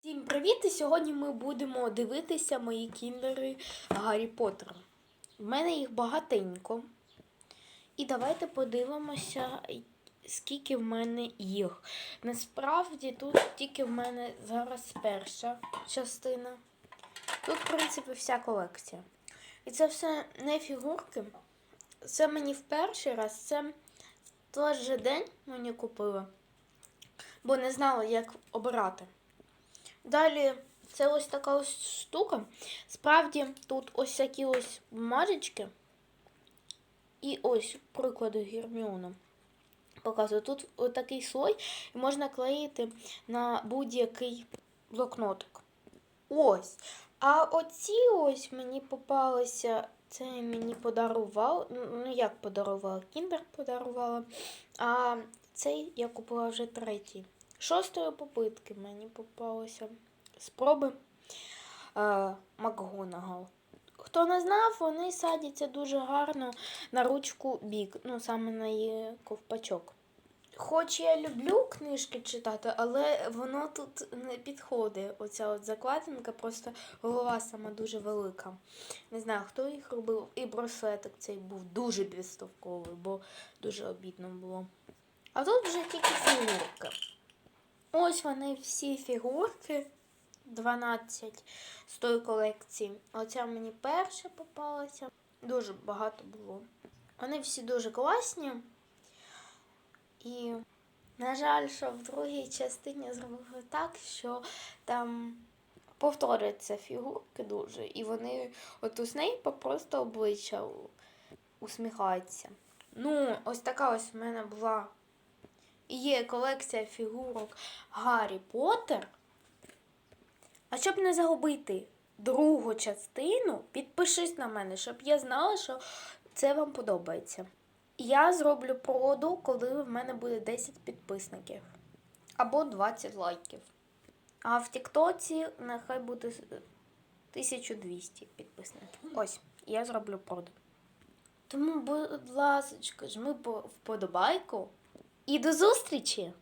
Всім привіт! І сьогодні ми будемо дивитися мої кіндери Гаррі Поттера. У мене їх багатенько. І давайте подивимося, скільки в мене їх. Насправді тут тільки в мене зараз перша частина. Тут, в принципі, вся колекція. І це все не фігурки. Це мені в перший раз, це в той же день мені купили, бо не знала, як обирати. Далі це ось така ось штука. Справді тут ось такі ось бумажечки. І ось приклади Герміона. Показую. Тут ось такий слой і можна клеїти на будь-який блокнотик. Ось. А оці ось мені попалися. Це мені подарував. Ну, як подарувала? Кіндер подарувала. А цей я купила вже третій. Шостої попитки мені попалося спроби е, Макгонагал. Хто не знав, вони садяться дуже гарно на ручку бік, ну саме на її ковпачок. Хоч я люблю книжки читати, але воно тут не підходить. Оця от закладинка, просто голова сама дуже велика. Не знаю, хто їх робив. І браслетик цей був дуже підставковий, бо дуже обідно було. А тут вже тільки фігурки. Ось вони всі фігурки. 12 з тої колекції. Оця мені перша попалася. Дуже багато було. Вони всі дуже класні. І, на жаль, що в другій частині зробили так, що там повторюються фігурки дуже. І вони от у Снейпа просто обличчя усміхаються. Ну, ось така ось в мене була. Є колекція фігурок Гаррі Поттер. А щоб не загубити другу частину, підпишись на мене, щоб я знала, що це вам подобається. Я зроблю проду, коли в мене буде 10 підписників або 20 лайків. А в Тіктоці нехай буде 1200 підписників. Ось, я зроблю проду. Тому, будь ласка, жми по- вподобайку і до зустрічі!